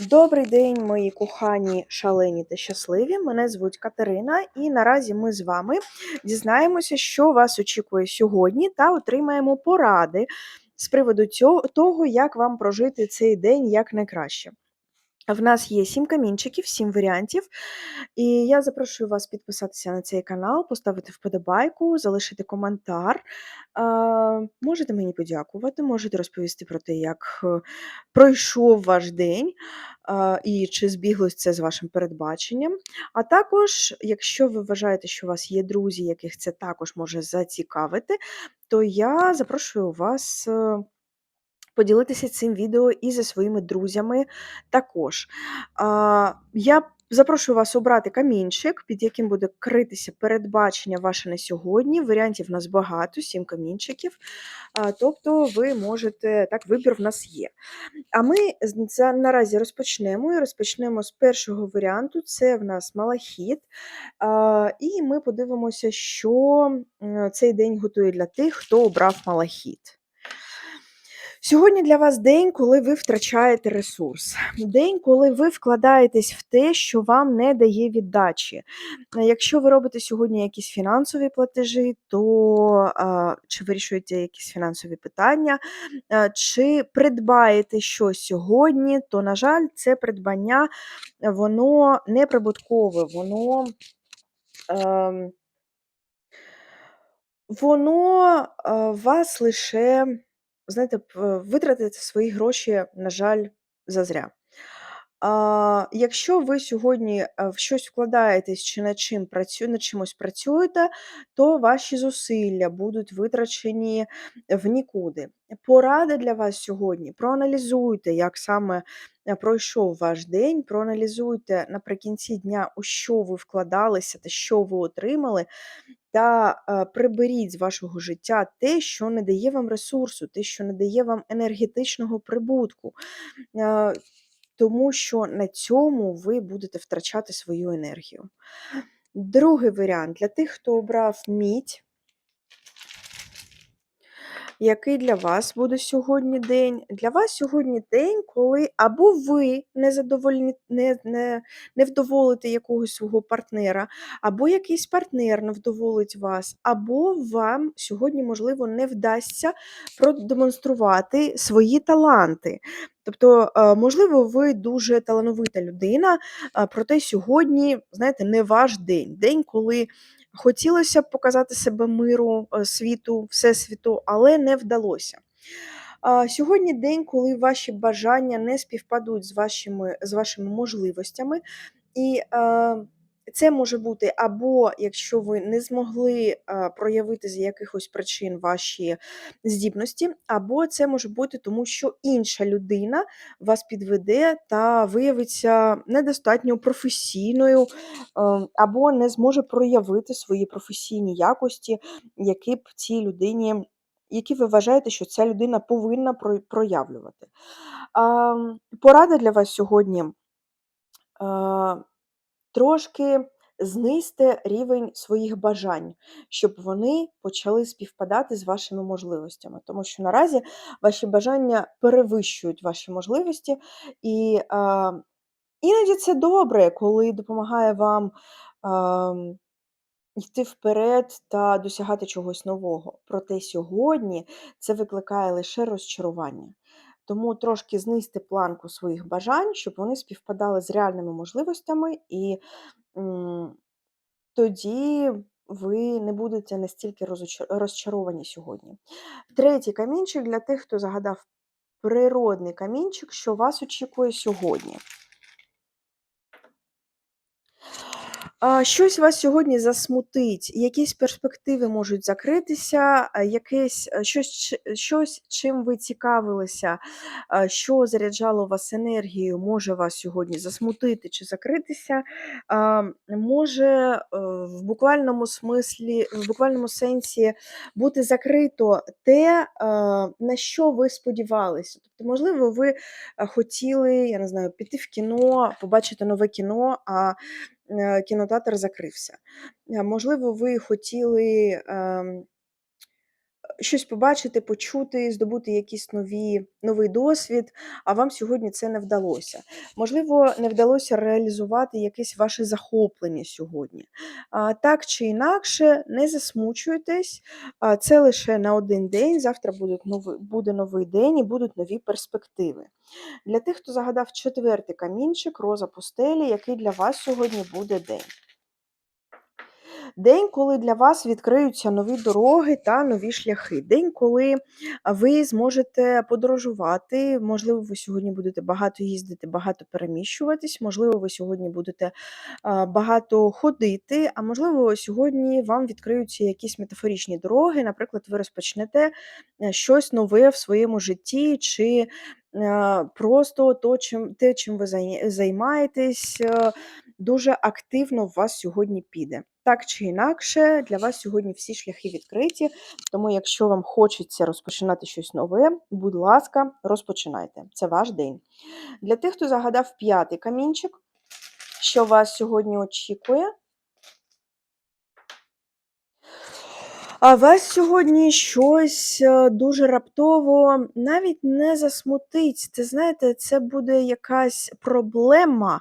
Добрий день, мої кохані, шалені та щасливі. Мене звуть Катерина, і наразі ми з вами дізнаємося, що вас очікує сьогодні, та отримаємо поради з приводу цього, того, як вам прожити цей день як найкраще. В нас є 7 камінчиків, 7 варіантів. І я запрошую вас підписатися на цей канал, поставити вподобайку, залишити коментар. А, можете мені подякувати, можете розповісти про те, як е, пройшов ваш день а, і чи збіглось це з вашим передбаченням. А також, якщо ви вважаєте, що у вас є друзі, яких це також може зацікавити, то я запрошую вас. Поділитися цим відео і зі своїми друзями також. Я запрошую вас обрати камінчик, під яким буде критися передбачення ваше на сьогодні. Варіантів в нас багато, сім камінчиків. Тобто ви можете, так, вибір в нас є. А ми за- наразі розпочнемо і розпочнемо з першого варіанту. Це в нас малахіт. І ми подивимося, що цей день готує для тих, хто обрав малахіт. Сьогодні для вас день, коли ви втрачаєте ресурс. День, коли ви вкладаєтесь в те, що вам не дає віддачі. Якщо ви робите сьогодні якісь фінансові платежі, то чи вирішуєте якісь фінансові питання, чи придбаєте щось сьогодні, то, на жаль, це придбання воно не прибуткове, воно. ем, Воно, е, вас лише, знаєте, п витратите свої гроші, на жаль, зазря. А, якщо ви сьогодні, е, в щось вкладаєтесь чи над чим працю над чимось працюєте, то ваші зусилля будуть витрачені в нікуди. Поради для вас сьогодні: проаналізуйте, як саме, е, пройшов ваш день, проаналізуйте наприкінці дня, у що ви вкладалися та що ви отримали, та, е, приберіть з вашого життя те, що не дає вам ресурсу, те, що не дає вам енергетичного прибутку. Е, тому що на цьому ви будете втрачати свою енергію. Другий варіант для тих, хто обрав мідь. Який для вас буде сьогодні день? Для вас сьогодні день, коли або ви не задовольні, не, не, не вдоволите якогось свого партнера, або якийсь партнер не вдоволить вас, або вам сьогодні, можливо, не вдасться продемонструвати свої таланти. Тобто, е, можливо, ви дуже талановита людина, проте сьогодні, знаєте, не ваш день. День, коли Хотілося б показати себе миру, е, світу, всесвіту, але не вдалося. Сьогодні день, коли ваші бажання не співпадуть з вашими, з вашими можливостями, і е, це може бути або якщо ви не змогли е, проявити з якихось причин ваші здібності, або це може бути тому, що інша людина вас підведе та виявиться недостатньо професійною, е, або не зможе проявити свої професійні якості, які б цій людині. Які ви вважаєте, що ця людина повинна про- проявлювати. Порада для вас сьогодні. А, трошки знизьте рівень своїх бажань, щоб вони почали співпадати з вашими можливостями. Тому що наразі ваші бажання перевищують ваші можливості, і а, іноді це добре, коли допомагає вам. ам, Йти вперед та досягати чогось нового. Проте сьогодні це викликає лише розчарування. Тому трошки знизьте планку своїх бажань, щоб вони співпадали з реальними можливостями, і м, тоді ви не будете настільки розчаровані сьогодні. Третій камінчик для тих, хто загадав природний камінчик, що вас очікує сьогодні. А, щось вас сьогодні засмутить, якісь перспективи можуть закритися, якесь щось, щось, чим ви цікавилися, що заряджало вас енергією, може вас сьогодні засмутити чи закритися. А, Може е, в буквальному смислі, в буквальному сенсі бути закрито те, на що ви сподівалися. Тобто, можливо, ви е, хотіли, я не знаю, піти в кіно, побачити нове кіно. а е, кінотеатр закрився. Е, Можливо, ви хотіли ем, щось побачити, почути, здобути якісь нові новий досвід, а вам сьогодні це не вдалося. Можливо, не вдалося реалізувати якесь ваше захоплення сьогодні. А, Так чи інакше, не засмучуйтесь, а, це лише на один день, завтра будуть нови буде новий день і будуть нові перспективи. Для тих, хто загадав четвертий камінчик, роза пустелі, який для вас сьогодні буде день. День, коли для вас відкриються нові дороги та нові шляхи. День, коли ви зможете подорожувати. Можливо, ви сьогодні будете багато їздити, багато переміщуватись, можливо, ви сьогодні будете багато ходити, а можливо, сьогодні вам відкриються якісь метафоричні дороги. Наприклад, ви розпочнете е, щось нове в своєму житті, чи просто то, чим, те, чим ви займаєтесь, е, дуже активно у вас сьогодні піде. Так чи інакше, для вас сьогодні всі шляхи відкриті, тому якщо вам хочеться розпочинати щось нове, будь ласка, розпочинайте. Це ваш день. Для тих, хто загадав п'ятий камінчик, що вас сьогодні очікує. А вас сьогодні щось е, дуже раптово навіть не засмутить. Це знаєте, це буде якась проблема,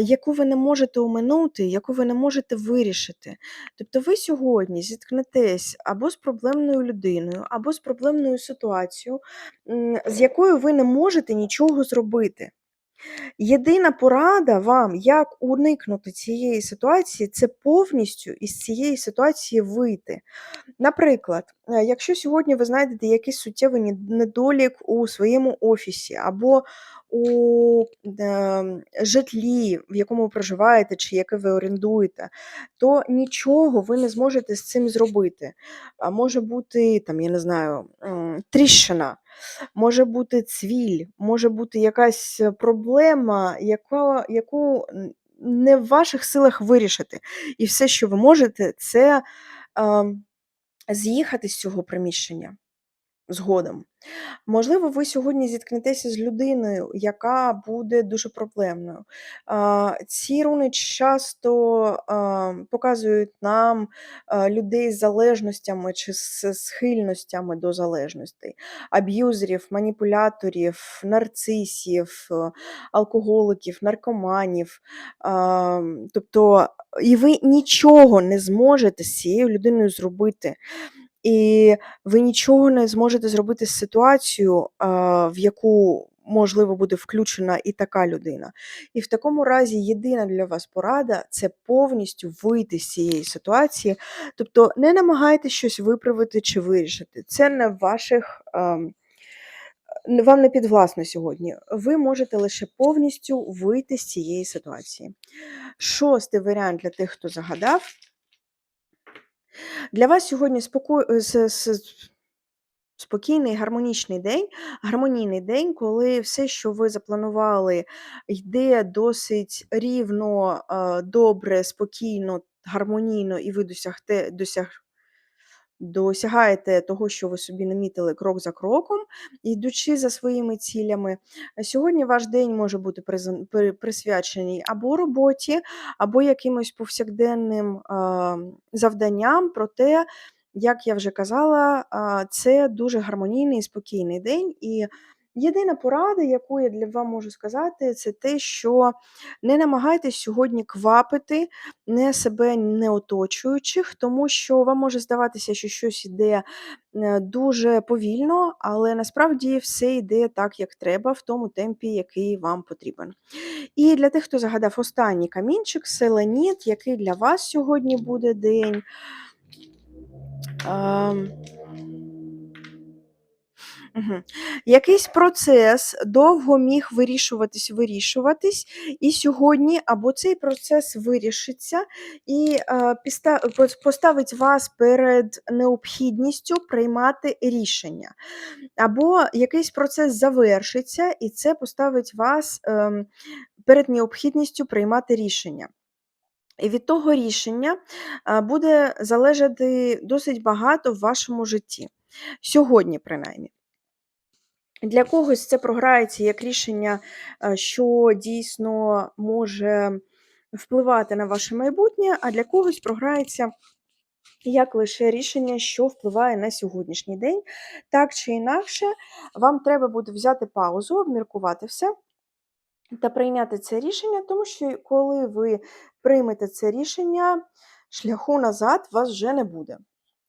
яку ви не можете оминути, яку ви не можете вирішити. Тобто ви сьогодні зіткнетесь або з проблемною людиною, або з проблемною ситуацією, з якою ви не можете нічого зробити. Єдина порада вам, як уникнути цієї ситуації, це повністю із цієї ситуації вийти. Наприклад, е, якщо сьогодні ви знайдете якийсь суттєвий недолік у своєму офісі або у е, житлі, в якому ви проживаєте, чи яке ви орендуєте, то нічого ви не зможете з цим зробити. Може бути, там, я не знаю, тріщина, може бути цвіль, може бути якась проблема, яка, яку не в ваших силах вирішити. І все, що ви можете, це е, з'їхати з цього приміщення згодом. Можливо, ви сьогодні зіткнетеся з людиною, яка буде дуже проблемною. Ці руни часто показують нам людей з залежностями чи з схильностями до залежностей, аб'юзерів, маніпуляторів, нарцисів, алкоголиків, наркоманів. Тобто, і ви нічого не зможете з цією людиною зробити. І ви нічого не зможете зробити з ситуацією, в яку, можливо, буде включена і така людина. І в такому разі єдина для вас порада це повністю вийти з цієї ситуації. Тобто не намагайтесь щось виправити чи вирішити. Це не в ваших. Вам не підвласно сьогодні. Ви можете лише повністю вийти з цієї ситуації. Шостий варіант для тих, хто загадав. Для вас сьогодні споко... Е, спокійний гармонічний день, гармонійний день, коли все, що ви запланували, йде досить рівно, добре, спокійно, гармонійно, і ви досягте, досяг, досягаєте того, що ви собі намітили крок за кроком, йдучи за своїми цілями. Сьогодні ваш день може бути присвячений або роботі, або якимось повсякденним завданням, проте, як я вже казала, це дуже гармонійний і спокійний день. і Єдина порада, яку я для вам можу сказати, це те, що не намагайтесь сьогодні квапити не себе, не оточуючих, тому що вам може здаватися, що щось йде е, дуже повільно, але насправді все йде так, як треба, в тому темпі, який вам потрібен. І для тих, хто загадав останній камінчик, селеніт, який для вас сьогодні буде день. Угу. Якийсь процес довго міг вирішуватись, вирішуватись, і сьогодні або цей процес вирішиться і е, поставить вас перед необхідністю приймати рішення. Або якийсь процес завершиться, і це поставить вас е, перед необхідністю приймати рішення. І від того рішення буде залежати досить багато в вашому житті. Сьогодні, принаймні. Для когось це програється як рішення, е, що дійсно може впливати на ваше майбутнє, а для когось програється як лише рішення, що впливає на сьогоднішній день. Так чи інакше, вам треба буде взяти паузу, обміркувати все та прийняти це рішення, тому що коли ви приймете це рішення, шляху назад вас вже не буде.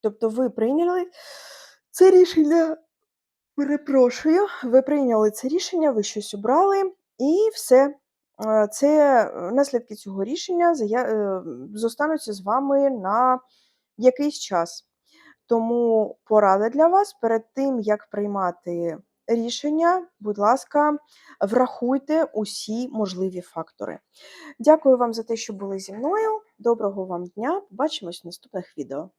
Тобто ви прийняли це рішення, перепрошую, ви прийняли це рішення, ви щось обрали, і все. Е, Це е, наслідки цього рішення е, зостануться з вами на якийсь час. Тому порада для вас перед тим, як приймати рішення, будь ласка, врахуйте усі можливі фактори. Дякую вам за те, що були зі мною. Доброго вам дня. Побачимось в наступних відео.